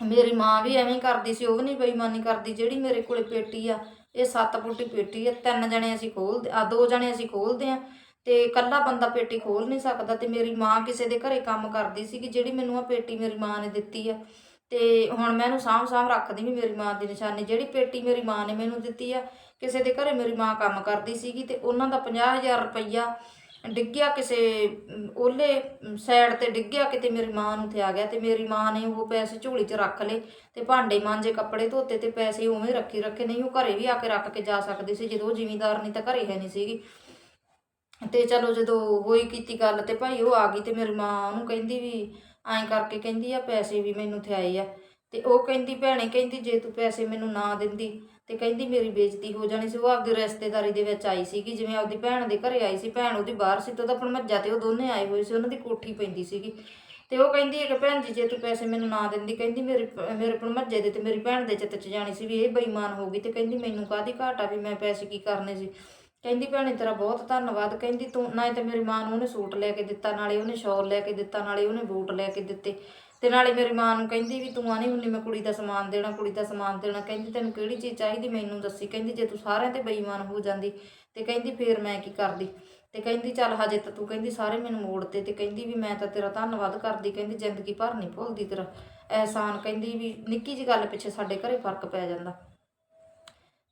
ਮੇਰੀ ਮਾਂ ਵੀ ਐਵੇਂ ਕਰਦੀ ਸੀ, ਉਹ ਵੀ ਨਹੀਂ ਬੇਈਮਾਨੀ ਕਰਦੀ, ਜਿਹੜੀ ਮੇਰੇ ਕੋਲੇ ਪੇਟੀ ਆ, ਇਹ ਸੱਤ ਫੁੱਟੀ ਪੇਟੀ ਆ, ਤਿੰਨ ਜਣੇ ਅਸੀਂ ਖੋਲਦੇ ਆ, ਦੋ ਜਣੇ ਅਸੀਂ ਖੋਲਦੇ ਆ, ਤੇ ਇਕੱਲਾ ਬੰਦਾ ਪੇਟੀ ਖੋਲ ਨਹੀਂ ਸਕਦਾ, ਤੇ ਮੇਰੀ ਮਾਂ ਕਿਸੇ ਦੇ ਘਰੇ ਕੰਮ ਕਰਦੀ ਸੀ ਕਿ ਜਿਹੜੀ ਮੈਨੂੰ ਆ ਪੇਟੀ ਮੇਰੀ ਮਾਂ ਨੇ ਦਿੱਤੀ ਆ, ਤੇ ਹੁਣ ਮੈਂ ਇਹਨੂੰ ਸਾਂਭ ਸਾਂਭ ਰੱਖਦੀ ਵੀ ਮੇਰੀ ਮਾਂ ਦੀ ਨਿਸ਼ਾਨੀ, ਜਿਹੜੀ ਪੇਟੀ ਮੇਰੀ ਮਾਂ ਨੇ ਮੈਨੂੰ ਦਿੱਤੀ ਆ, ਕਿਸੇ ਦੇ ਘਰੇ ਮੇਰੀ ਮਾਂ ਕੰਮ ਕਰਦੀ ਸੀਗੀ, ਤੇ ਉਹਨਾਂ ਦਾ 50000 ਰੁਪਈਆ ਡਿੱਗਿਆ ਕਿਸੇ ਅਮ, ਉਹਲੇ ਸਾਈਡ ਤੇ ਡਿੱਗਿਆ ਕਿਤੇ ਮੇਰੀ ਮਾਂ ਨੂੰ ਤੇ ਆ ਗਿਆ ਤੇ ਮੇਰੀ ਮਾਂ ਨੇ ਉਹ ਪੈਸੇ ਝੋਲੀ 'ਚ ਰੱਖ ਲਏ ਤੇ ਭਾਂਡੇ ਮਾਂਜੇ ਕੱਪੜੇ ਧੋਤੇ ਤੇ ਪੈਸੇ ਉਵੇਂ ਰੱਖੀ ਰੱਖੇ ਨਹੀਂ ਉਹ ਘਰੇ ਵੀ ਆ ਕੇ ਰੱਖ ਕੇ ਜਾ ਸਕਦੀ ਸੀ ਜਦੋਂ ਉਹ ਜ਼ਿਮੀਂਦਾਰ ਨਹੀਂ ਤਾਂ ਘਰੇ ਹੈ ਨਹੀਂ ਸੀਗੀ। ਤੇ ਚਲੋ ਜਦੋਂ ਹੋਈ ਕੀਤੀ ਗੱਲ ਤੇ ਭਾਈ ਉਹ ਆ ਗਈ ਤੇ ਮੇਰੀ ਮਾਂ ਉਹਨੂੰ ਕਹਿੰਦੀ ਵੀ ਐਂ ਕਰਕੇ ਕਹਿੰਦੀ ਆ ਪੈਸੇ ਵੀ ਮੈਨੂੰ ਤੇ ਆ। ਤੇ ਉਹ ਕਹਿੰਦੀ, ਭੈਣੇ ਕਹਿੰਦੀ, ਜੇ ਤੂੰ ਪੈਸੇ ਮੈਨੂੰ ਨਾ ਦਿੰਦੀ ਤੇ ਕਹਿੰਦੀ ਮੇਰੀ ਬੇਇੱਜ਼ਤੀ ਹੋ ਜਾਣੀ ਸੀ। ਉਹ ਆਪਦੀ ਰਿਸ਼ਤੇਦਾਰੀ ਦੇ ਵਿੱਚ ਆਈ ਸੀਗੀ, ਜਿਵੇਂ ਆਪਦੀ ਭੈਣ ਦੇ ਘਰੇ ਆਈ ਸੀ। ਭੈਣ ਉਹਦੀ ਬਾਹਰ ਸੀ, ਤੇ ਉਹਦਾ ਭਣਮੱਜਾ ਤੇ ਉਹ ਦੋਨੇ ਆਏ ਹੋਏ ਸੀ, ਉਹਨਾਂ ਦੀ ਕੋਠੀ ਪੈਂਦੀ ਸੀਗੀ। ਤੇ ਉਹ ਕਹਿੰਦੀ ਹੈ ਕਿ ਭੈਣ ਜੀ, ਜੇ ਤੂੰ ਪੈਸੇ ਮੈਨੂੰ ਨਾ ਦਿੰਦੀ, ਕਹਿੰਦੀ ਮੇਰੇ ਮੇਰੇ ਭਣਮੱਜੇ ਦੇ ਤੇ ਮੇਰੀ ਭੈਣ ਦੇ ਚਿੱਤ 'ਚ ਜਾਣੀ ਸੀ ਵੀ ਇਹ ਬੇਈਮਾਨ ਹੋ ਗਈ ਤੇ ਕਹਿੰਦੀ ਮੈਨੂੰ ਕਾਦੀ ਘਾਟ ਆ ਵੀ ਮੈਂ ਪੈਸੇ ਕੀ ਕਰਨੇ ਸੀ? ਕਹਿੰਦੀ, ਭੈਣੇ ਤੇਰਾ ਬਹੁਤ ਧੰਨਵਾਦ, ਕਹਿੰਦੀ ਤੂੰ, ਨਾ ਤੇ ਮੇਰੀ ਮਾਂ ਨੂੰ ਉਹਨੇ ਸੂਟ ਲੈ ਕੇ ਦਿੱਤਾ, ਨਾਲੇ ਉਹਨੇ ਸ਼ਾਲ ਲੈ ਕੇ ਦਿੱਤਾ, ਨਾਲੇ ਉਹਨੇ ਬੂਟ ਲੈ ਕੇ ਦਿੱਤੇ। ਤੇ ਨਾਲੇ ਮੇਰੀ ਮਾਂ ਨੂੰ ਕਹਿੰਦੀ ਵੀ ਤੂੰ ਆਣੀ ਹੁੰਨੀ, ਮੈਂ ਕੁੜੀ ਦਾ ਸਮਾਨ ਦੇਣਾ, ਕੁੜੀ ਦਾ ਸਮਾਨ ਦੇਣਾ। ਕਹਿੰਦੀ ਤੈਨੂੰ ਕਿਹੜੀ ਚੀਜ਼ ਚਾਹੀਦੀ ਮੈਨੂੰ ਦੱਸੀ। ਕਹਿੰਦੀ ਜੇ ਤੂੰ ਸਾਰਿਆਂ ਤੇ ਬੇਈਮਾਨ ਹੋ ਜਾਂਦੀ, ਤੇ ਕਹਿੰਦੀ ਫੇਰ ਮੈਂ ਕੀ ਕਰਦੀ? ਤੇ ਕਹਿੰਦੀ ਚੱਲ ਹਜੇ ਤਾਂ ਤੂੰ ਕਹਿੰਦੀ ਸਾਰੇ ਮੈਨੂੰ ਮੋੜਤੇ ਤੇ ਕਹਿੰਦੀ ਵੀ ਮੈਂ ਤਾਂ ਤੇਰਾ ਧੰਨਵਾਦ ਕਰਦੀ, ਕਹਿੰਦੀ ਜ਼ਿੰਦਗੀ ਭਰ ਨਹੀਂ ਭੁੱਲਦੀ ਤੇਰਾ। ਅਹਿਸਾਨ ਕਹਿੰਦੀ ਵੀ ਨਿੱਕੀ ਜਿਹੀ ਗੱਲ ਪਿੱਛੇ ਸਾਡੇ ਘਰੇ ਫ਼ਰਕ ਪੈ ਜਾਂਦਾ।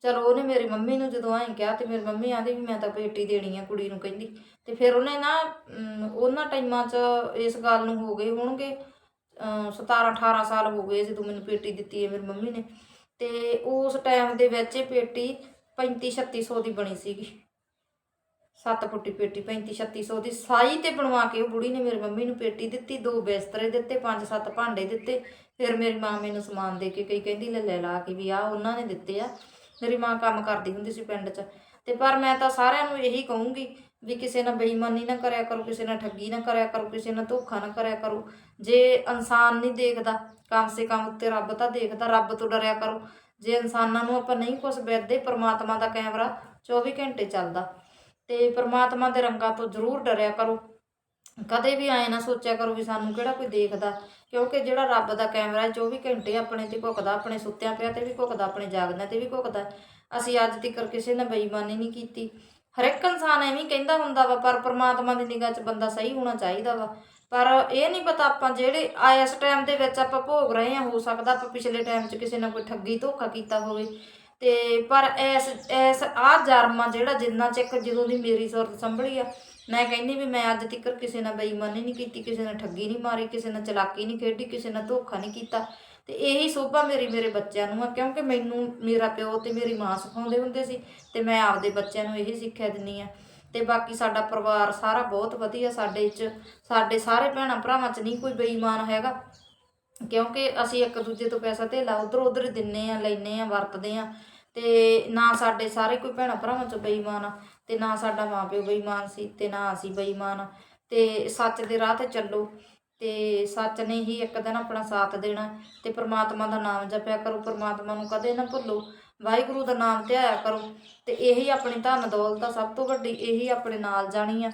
ਚਲੋ ਉਹਨੇ ਮੇਰੀ ਮੰਮੀ ਨੂੰ ਜਦੋਂ ਐਂ ਕਿਹਾ, ਤੇ ਮੇਰੀ ਮੰਮੀ ਆਂਦੀ ਵੀ ਮੈਂ ਤਾਂ ਬੇਟੀ ਦੇਣੀ ਆ ਕੁੜੀ ਨੂੰ ਕਹਿੰਦੀ। ਤੇ ਫਿਰ ਉਹਨੇ ਨਾ ਉਹਨਾਂ ਟਾਈਮਾਂ 'ਚ ਇਸ ਗੱਲ ਨੂੰ ਹੋ ਗਏ ਹੋਣਗੇ। 17 18 ਸਾਲ ਹੋ ਗਏ ਜਦੋਂ ਮੈਨੂੰ ਪੇਟੀ ਦਿੱਤੀ ਹੈ ਮੇਰੀ ਮੰਮੀ ਨੇ। ਤੇ ਉਸ ਟਾਈਮ ਦੇ ਵਿੱਚ ਇਹ ਪੇਟੀ 35 3600 ਦੀ ਬਣੀ ਸੀਗੀ। ਸੱਤ ਫੁੱਟੀ ਪੇਟੀ 35 3600 ਦੀ। ਸਾਈ ਤੇ ਬਣਵਾ ਕੇ ਉਹ ਬੁੜੀ ਨੇ ਮੇਰੀ ਮੰਮੀ ਨੂੰ ਪੇਟੀ ਦਿੱਤੀ, ਦੋ ਬਿਸਤਰੇ ਦਿੱਤੇ, ਪੰਜ, ਸੱਤ ਭਾਂਡੇ ਦਿੱਤੇ। ਫਿਰ ਮੇਰੀ ਮਾਂ ਮੈਨੂੰ ਸਮਾਨ ਦੇ ਕੇ ਕਈ ਕਹਿੰਦੀ, ਲੈ ਲੈ, ਲਾ ਕੇ ਵੀ ਆ, ਉਹਨਾਂ ਨੇ ਦਿੱਤੇ ਆ। ਮੇਰੀ ਮਾਂ ਕੰਮ ਕਰਦੀ ਹੁੰਦੀ ਸੀ ਪਿੰਡ 'ਚ। ਤੇ ਪਰ ਮੈਂ ਤਾਂ ਸਾਰਿਆਂ ਨੂੰ ਇਹੀ ਕਹੂੰਗੀ ਵੀ ਕਿਸੇ ਨਾਲ ਬੇਈਮਾਨੀ ਨਾ ਕਰਿਆ ਕਰੋ, ਕਿਸੇ ਨਾਲ ਠੱਗੀ ਨਾ ਕਰਿਆ ਕਰੋ, ਕਿਸੇ ਨਾਲ ਧੋਖਾ ਨਾ ਕਰਿਆ ਕਰੋ। ਜੇ ਇਨਸਾਨ ਨਹੀਂ ਦੇਖਦਾ, ਕਮ ਸੇ ਕਮ ਉੱਤੇ ਰੱਬ ਤਾਂ ਦੇਖਦਾ, ਰੱਬ ਤੋਂ ਡਰਿਆ ਕਰੋ। ਜੇ ਇਨਸਾਨਾਂ ਨੂੰ ਆਪਾਂ ਨਹੀਂ ਕੁਝ ਵੇਖਦੇ ਪਰਮਾਤਮਾ ਦਾ ਕੈਮਰਾ 24 ਘੰਟੇ ਚੱਲਦਾ। ਤੇ ਪਰਮਾਤਮਾ ਦੇ ਰੰਗਾਂ ਤੋਂ ਜ਼ਰੂਰ ਡਰਿਆ ਕਰੋ। ਕਦੇ ਵੀ ਐ ਨਾ ਸੋਚਿਆ ਕਰੋ ਵੀ ਸਾਨੂੰ ਕਿਹੜਾ ਕੋਈ ਦੇਖਦਾ, ਕਿਉਂਕਿ ਜਿਹੜਾ ਰੱਬ ਦਾ ਕੈਮਰਾ ਹੈ 24 ਘੰਟੇ ਆਪਣੇ ਤੇ ਭੁੱਕਦਾ ਆਪਣੇ ਸੁੱਤਿਆਂ ਪਿਆ ਤੇ ਵੀ ਭੁੱਕਦਾ ਆਪਣੇ ਜਾਗਦਿਆਂ ਤੇ ਵੀ ਭੁੱਕਦਾ ਅਸੀਂ ਅੱਜ ਤੱਕ ਕਿਸੇ ਨਾਲ ਬੇਈਮਾਨੀ ਨਹੀਂ ਕੀਤੀ। ਹਰ ਇੱਕ ਇਨਸਾਨ ਐਵੇਂ ਕਹਿੰਦਾ ਹੁੰਦਾ ਵਾ, ਪਰ ਪ੍ਰਮਾਤਮਾ ਦੀ ਨਿਗਾਹ 'ਚ ਬੰਦਾ ਸਹੀ ਹੋਣਾ ਚਾਹੀਦਾ ਵਾ। ਪਰ ਇਹ ਨਹੀਂ ਪਤਾ ਆਪਾਂ ਜਿਹੜੇ ਆ ਇਸ ਟਾਈਮ ਦੇ ਵਿੱਚ ਆਪਾਂ ਭੋਗ ਰਹੇ ਹਾਂ, ਹੋ ਸਕਦਾ ਆਪਾਂ ਪਿਛਲੇ ਟਾਈਮ 'ਚ ਕਿਸੇ ਨਾਲ ਕੋਈ ਠੱਗੀ ਧੋਖਾ ਕੀਤਾ ਹੋਵੇ। ਤੇ ਪਰ ਐਸ ਐਸ ਆ ਜਰਮਾ ਜਿਹੜਾ ਜਿੰਨਾ ਚਿਕ ਜਦੋਂ ਦੀ ਮੇਰੀ ਸੁਰਤ ਸੰਭਲੀ ਆ, ਮੈਂ ਕਹਿੰਦੀ ਵੀ ਮੈਂ ਅੱਜ ਤੱਕ ਕਿਸੇ ਨਾਲ ਬੇਈਮਾਨੀ ਨਹੀਂ ਕੀਤੀ, ਕਿਸੇ ਨਾਲ ਠੱਗੀ ਨਹੀਂ ਮਾਰੀ, ਕਿਸੇ ਨਾਲ ਚਲਾਕੀ ਨਹੀਂ ਖੇਡੀ, ਕਿਸੇ ਨਾਲ ਧੋਖਾ ਨਹੀਂ ਕੀਤਾ। ਤੇ ਇਹੀ ਸੋਭਾ ਮੇਰੀ ਮੇਰੇ ਬੱਚਿਆਂ ਨੂੰ ਆ, ਕਿਉਂਕਿ ਮੈਨੂੰ ਮੇਰਾ ਪਿਓ ਤੇ ਮੇਰੀ ਮਾਂ ਸਿਖਾਉਂਦੇ ਹੁੰਦੇ ਸੀ ਤੇ ਮੈਂ ਆਪਦੇ ਬੱਚਿਆਂ ਨੂੰ ਇਹੀ ਸਿੱਖਿਆ ਦਿੰਨੀ ਆ। ਤੇ ਬਾਕੀ ਸਾਡਾ ਪਰਿਵਾਰ ਸਾਰਾ ਬਹੁਤ ਵਧੀਆ, ਸਾਡੇ 'ਚ ਸਾਡੇ ਸਾਰੇ ਭੈਣਾਂ ਭਰਾਵਾਂ 'ਚ ਨਹੀਂ ਕੋਈ ਬੇਈਮਾਨ ਹੈਗਾ। ਕਿਉਂਕਿ ਅਸੀਂ ਇੱਕ ਦੂਜੇ ਤੋਂ ਪੈਸਾ ਧੇਲਾ ਉਧਰ ਉਧਰ ਦਿੰਨੇ ਆ, ਲੈਨੇ ਆ, ਵਰਤਦੇ ਆ ਤੇ ਨਾ ਸਾਡੇ ਸਾਰੇ ਕੋਈ ਭੈਣਾਂ ਭਰਾਵਾਂ 'ਚ ਬੇਈਮਾਨ ਆ ਤੇ ਨਾ ਸਾਡਾ ਮਾਪਿਓ ਬੇਈਮਾਨ ਸੀ ਤੇ ਨਾ ਅਸੀਂ ਬੇਈਮਾਨ ਤੇ ਸੱਚ ਦੇ ਰਾਹ ਤੇ ਚੱਲੋ। ਤੇ ਸੱਚ ਨੇ ਹੀ ਇੱਕ ਦਿਨ ਆਪਣਾ ਸਾਥ ਦੇਣਾ ਤੇ ਪ੍ਰਮਾਤਮਾ ਦਾ ਨਾਮ ਜਪਿਆ ਕਰੋ, ਪ੍ਰਮਾਤਮਾ ਨੂੰ ਕਦੇ ਨਾ ਭੁੱਲੋ। ਵਾਹਿਗੁਰੂ ਦਾ ਨਾਮ ਧਿਆਇਆ ਕਰੋ ਤੇ ਇਹੀ ਆਪਣੀ ਧਨ ਦੌਲਤ ਆ, ਸਭ ਤੋਂ ਵੱਡੀ ਇਹੀ ਆਪਣੇ ਨਾਲ ਜਾਣੀ ਆ।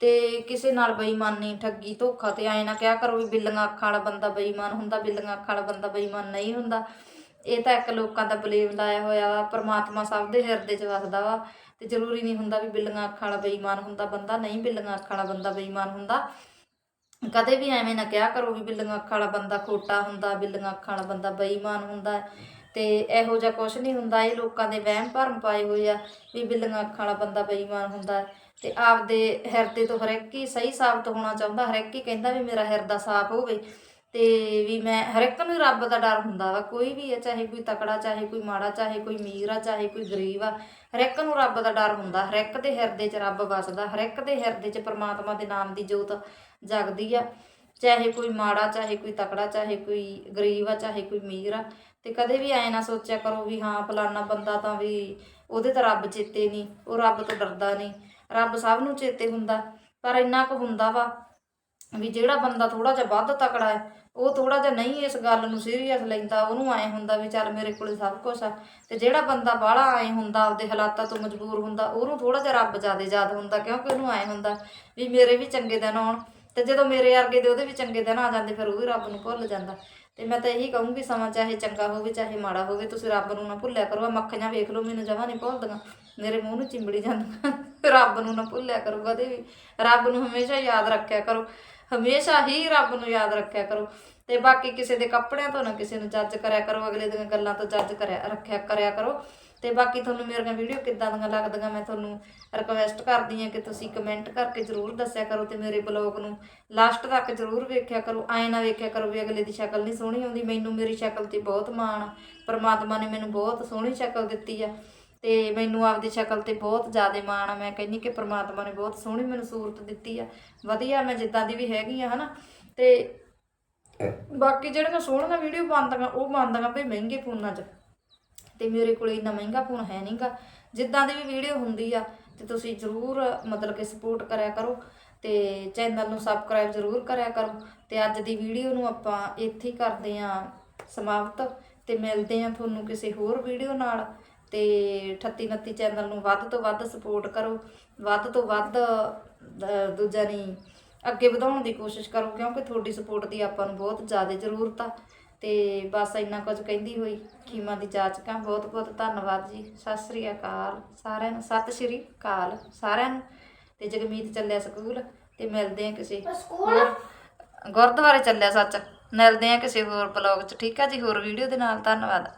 ਤੇ ਕਿਸੇ ਨਾਲ ਬੇਈਮਾਨੀ, ਠੱਗੀ, ਧੋਖਾ ਤੇ ਐ ਨਾ ਕਿਹਾ ਕਰੋ ਵੀ ਬਿੱਲੀਆਂ ਅੱਖਾਂ ਵਾਲਾ ਬੰਦਾ ਬੇਈਮਾਨ ਹੁੰਦਾ, ਬਿੱਲੀਆਂ ਅੱਖਾਂ ਵਾਲਾ ਬੰਦਾ ਬੇਈਮਾਨ ਨਹੀਂ ਹੁੰਦਾ। ਇਹ ਤਾਂ ਇੱਕ ਲੋਕਾਂ ਦਾ ਬਲੇਮ ਲਾਇਆ ਹੋਇਆ ਵਾ, ਪਰਮਾਤਮਾ ਸਭ ਦੇ ਹਿਰਦੇ 'ਚ ਵਸਦਾ ਵਾ। ਤੇ ਜ਼ਰੂਰੀ ਨਹੀਂ ਹੁੰਦਾ ਵੀ ਬਿੱਲੀਆਂ ਅੱਖਾਂ ਵਾਲਾ ਬੇਈਮਾਨ ਹੁੰਦਾ, ਬੰਦਾ ਨਹੀਂ ਬਿੱਲੀਆਂ ਅੱਖਾਂ ਵਾਲਾ ਬੰਦਾ ਬੇਈਮਾਨ ਹੁੰਦਾ। ਕਦੇ ਵੀ ਐਵੇਂ ਨਾ ਕਿਹਾ ਕਰੋ ਵੀ ਬਿੱਲੀਆਂ ਅੱਖਾਂ ਵਾਲਾ ਬੰਦਾ ਖੋਟਾ ਹੁੰਦਾ, ਬਿੱਲੀਆਂ ਅੱਖਾਂ ਵਾਲਾ ਬੰਦਾ ਬੇਈਮਾਨ ਹੁੰਦਾ ਹੈ। ਤੇ ਇਹੋ ਜਿਹਾ ਕੁਝ ਨਹੀਂ ਹੁੰਦਾ, ਇਹ ਲੋਕਾਂ ਦੇ ਵਹਿਮ ਭਰਮ ਪਾਏ ਹੋਏ ਆ ਵੀ ਬਿੱਲੀਆਂ ਅੱਖਾਂ ਵਾਲਾ ਬੰਦਾ ਬੇਈਮਾਨ ਹੁੰਦਾ ਹੈ। ਤੇ ਆਪਦੇ ਹਿਰਦੇ ਤੋਂ ਹਰੇਕ ਹੀ ਸਹੀ ਸਾਬਤ ਹੋਣਾ ਚਾਹੁੰਦਾ ਹਰੇਕ ਹੀ ਕਹਿੰਦਾ ਵੀ ਮੇਰਾ ਹਿਰਦਾ ਸਾਫ਼ ਹੋਵੇ ਤੇ ਵੀ ਮੈਂ ਹਰੇਕ ਨੂੰ ਰੱਬ ਦਾ ਡਰ ਹੁੰਦਾ ਵਾ, ਕੋਈ ਵੀ ਹੈ ਚਾਹੇ ਕੋਈ ਤਕੜਾ, ਚਾਹੇ ਕੋਈ ਮਾੜਾ, ਚਾਹੇ ਕੋਈ ਅਮੀਰ ਆ, ਚਾਹੇ ਕੋਈ ਗਰੀਬ ਆ ਹਰ ਇੱਕ ਨੂੰ ਰੱਬ ਦਾ ਡਰ ਹੁੰਦਾ ਹਰ ਇੱਕ ਦੇ ਹਿਰਦੇ 'ਚ ਰੱਬ ਵਸਦਾ ਹਰ ਇੱਕ ਦੇ ਹਿਰਦੇ 'ਚ ਪ੍ਰਮਾਤਮਾ ਦੇ ਨਾਮ ਦੀ ਜੋਤ ਜਗਦੀ ਆ। ਚਾਹੇ ਕੋਈ ਮਾੜਾ, ਚਾਹੇ ਕੋਈ ਤਕੜਾ, ਚਾਹੇ ਕੋਈ ਗਰੀਬ ਆ, ਚਾਹੇ ਕੋਈ ਅਮੀਰ ਆ, ਤੇ ਕਦੇ ਵੀ ਐ ਨਾ ਸੋਚਿਆ ਕਰੋ ਵੀ ਹਾਂ, ਫਲਾਨਾ ਬੰਦਾ ਤਾਂ ਵੀ ਉਹਦੇ ਤਾਂ ਰੱਬ ਚੇਤੇ ਨਹੀਂ, ਉਹ ਰੱਬ ਤੋਂ ਡਰਦਾ ਨਹੀਂ। ਰੱਬ ਸਭ ਨੂੰ ਚੇਤੇ ਹੁੰਦਾ, ਪਰ ਇੰਨਾ ਕੁ ਹੁੰਦਾ ਵਾ ਵੀ ਜਿਹੜਾ ਬੰਦਾ ਥੋੜਾ ਜਿਹਾ ਵੱਧ ਤਕੜਾ ਹੈ ਉਹ ਥੋੜਾ ਜਿਹਾ ਨਹੀਂ ਇਸ ਗੱਲ ਨੂੰ ਸੀਰੀਅਸ ਲੈਂਦਾ, ਉਹਨੂੰ ਐ ਹੁੰਦਾ ਵੀ ਚੱਲ ਮੇਰੇ ਕੋਲੇ ਸਭ ਕੁਝ ਆ। ਤੇ ਜਿਹੜਾ ਬੰਦਾ ਬਾਹਲਾ ਐ ਹੁੰਦਾ, ਆਪਦੇ ਹਾਲਾਤਾਂ ਤੋਂ ਮਜਬੂਰ ਹੁੰਦਾ, ਉਹਨੂੰ ਥੋੜਾ ਜਿਹਾ ਰੱਬ ਜ਼ਿਆਦਾ ਯਾਦ ਹੁੰਦਾ, ਕਿਉਂਕਿ ਉਹਨੂੰ ਐ ਹੁੰਦਾ ਵੀ ਮੇਰੇ ਵੀ ਚੰਗੇ ਦਿਨ ਆਉਣ ਤੇ ਜਦੋਂ ਮੇਰੇ ਵਰਗੇ ਦੇ ਉਹਦੇ ਵੀ ਚੰਗੇ ਦਿਨ ਆ ਜਾਂਦੇ, ਫਿਰ ਉਹ ਵੀ ਰੱਬ ਨੂੰ ਭੁੱਲ ਜਾਂਦਾ। ਤੇ ਮੈਂ ਤਾਂ ਇਹੀ ਕਹੂੰਗੀ, ਸਮਾਂ ਚਾਹੇ ਚੰਗਾ ਹੋਵੇ, ਚਾਹੇ ਮਾੜਾ ਹੋਵੇ, ਤੁਸੀਂ ਰੱਬ ਨੂੰ ਨਾ ਭੁੱਲਿਆ ਕਰੋ। ਮੱਖੀਆਂ ਵੇਖ ਲਓ, ਮੈਨੂੰ ਜਮਾਂ ਨਹੀਂ ਭੁੱਲਦੀਆਂ। ਮੇਰੇ ਮੂੰਹ ਨੂੰ ਚਿੰਬੜੀ ਜਾਂਦੀਆਂ। ਰੱਬ ਨੂੰ ਨਾ ਭੁੱਲਿਆ ਕਰੋ, ਕਦੇ ਵੀ। ਰੱਬ ਨੂੰ ਹਮੇਸ਼ਾ ਯਾਦ ਰੱਖਿਆ ਕਰੋ। ਹਮੇਸ਼ਾ ਹੀ ਰੱਬ ਨੂੰ ਯਾਦ ਰੱਖਿਆ ਕਰੋ। ਤੇ ਬਾਕੀ ਕਿਸੇ ਦੇ ਕੱਪੜਿਆਂ ਤੋਂ ਨਾ ਕਿਸੇ ਨੂੰ ਜੱਜ ਕਰਿਆ ਕਰੋ, ਅਗਲੇ ਦੀਆਂ ਗੱਲਾਂ ਤੋਂ ਜੱਜ ਕਰਿਆ, ਰੱਖਿਆ ਕਰਿਆ ਕਰੋ। ਤੇ ਬਾਕੀ ਤੁਹਾਨੂੰ ਮੇਰੀਆਂ ਵੀਡੀਓ ਕਿੱਦਾਂ ਦੀਆਂ ਲੱਗਦੀਆਂ, ਮੈਂ ਤੁਹਾਨੂੰ ਰਿਕਵੈਸਟ ਕਰਦੀ ਹਾਂ ਕਿ ਤੁਸੀਂ ਕਮੈਂਟ ਕਰਕੇ ਜ਼ਰੂਰ ਦੱਸਿਆ ਕਰੋ ਤੇ ਮੇਰੇ ਬਲੌਗ ਨੂੰ ਲਾਸਟ ਤੱਕ ਜ਼ਰੂਰ ਵੇਖਿਆ ਕਰੋ। ਐਂ ਨਾ ਵੇਖਿਆ ਕਰੋ ਵੀ ਅਗਲੇ ਦੀ ਸ਼ਕਲ ਨਹੀਂ ਸੋਹਣੀ ਆਉਂਦੀ। ਮੈਨੂੰ ਮੇਰੀ ਸ਼ਕਲ ਤੇ ਬਹੁਤ ਮਾਣ ਆ। ਪਰਮਾਤਮਾ ਨੇ ਮੈਨੂੰ ਬਹੁਤ ਸੋਹਣੀ ਸ਼ਕਲ ਦਿੱਤੀ ਆ। ਤੇ ਮੈਨੂੰ ਆਪਦੀ ਸ਼ਕਲ ਤੇ ਬਹੁਤ ਜ਼ਿਆਦਾ ਮਾਣ ਆ। ਮੈਂ ਕਹਿੰਨੀ ਕਿ ਪ੍ਰਮਾਤਮਾ ਨੇ ਬਹੁਤ ਸੋਹਣੀ ਮੈਨੂੰ ਸੂਰਤ ਦਿੱਤੀ ਆ। ਵਧੀਆ ਮੈਂ ਜਿੱਦਾਂ ਦੀ ਵੀ ਹੈਗੀ ਆ, ਹਨਾ? ਤੇ ਬਾਕੀ ਜਿਹੜੀਆਂ ਸੋਹਣੀਆਂ ਵੀਡੀਓ ਬਣਦੀਆਂ ਉਹ ਬਣਦੀਆਂ ਭਈ ਮਹਿੰਗੇ ਫੋਨਾਂ 'ਚ। ਤੇ ਮੇਰੇ ਕੋਲ ਇੰਨਾ ਮਹਿੰਗਾ ਫੋਨ ਹੈ ਨਹੀਂਗਾ। ਜਿੱਦਾਂ ਦੀ ਵੀ ਵੀਡੀਓ ਹੁੰਦੀ ਆ, ਤੇ ਤੁਸੀਂ ਜ਼ਰੂਰ ਮਤਲਬ ਕਿ ਸਪੋਰਟ ਕਰਿਆ ਕਰੋ ਤੇ ਚੈਨਲ ਨੂੰ ਸਬਸਕ੍ਰਾਈਬ ਜ਼ਰੂਰ ਕਰਿਆ ਕਰੋ। ਤੇ ਅੱਜ ਦੀ ਵੀਡੀਓ ਨੂੰ ਆਪਾਂ ਇੱਥੇ ਹੀ ਕਰਦੇ ਆਂ ਸਮਾਪਤ। ਤੇ ਮਿਲਦੇ ਆਂ ਤੁਹਾਨੂੰ ਕਿਸੇ ਹੋਰ ਵੀਡੀਓ ਨਾਲ। ਤੇ 38 29 ਚੈਨਲ ਨੂੰ ਵੱਧ ਤੋਂ ਵੱਧ ਸਪੋਰਟ ਕਰੋ ਵੱਧ ਤੋਂ ਵੱਧ ਦੂਜਾ ਨਹੀਂ ਅੱਗੇ ਵਧਾਉਣ ਦੀ ਕੋਸ਼ਿਸ਼ ਕਰੋ ਕਿਉਂਕਿ ਤੁਹਾਡੀ ਸਪੋਰਟ ਦੀ ਆਪਾਂ ਨੂੰ ਬਹੁਤ ਜ਼ਿਆਦਾ ਜ਼ਰੂਰਤ ਆ। ਤੇ ਬਸ ਇੰਨਾ ਕੁਝ ਕਹਿੰਦੀ ਹੋਈ ਖੀਮਾ ਦੀ ਜਾਚਕਾਂ ਬਹੁਤ ਬਹੁਤ ਧੰਨਵਾਦ ਜੀ ਸਤਿ ਸ੍ਰੀ ਅਕਾਲ ਸਾਰਿਆਂ ਨੂੰ ਸਤਿ ਸ੍ਰੀ ਅਕਾਲ ਸਾਰਿਆਂ ਨੂੰ। ਤੇ ਜਗਮੀਤ ਚੱਲਿਆ ਸਕੂਲ ਤੇ ਮਿਲਦੇ ਆ ਕਿਸੇ ਹੋਰ ਗੁਰਦੁਆਰੇ ਚੱਲਿਆ ਸੱਚ ਮਿਲਦੇ ਆ ਕਿਸੇ ਹੋਰ ਬਲੌਗ 'ਚ ਠੀਕ ਆ ਜੀ ਹੋਰ ਵੀਡੀਓ ਦੇ ਨਾਲ ਧੰਨਵਾਦ।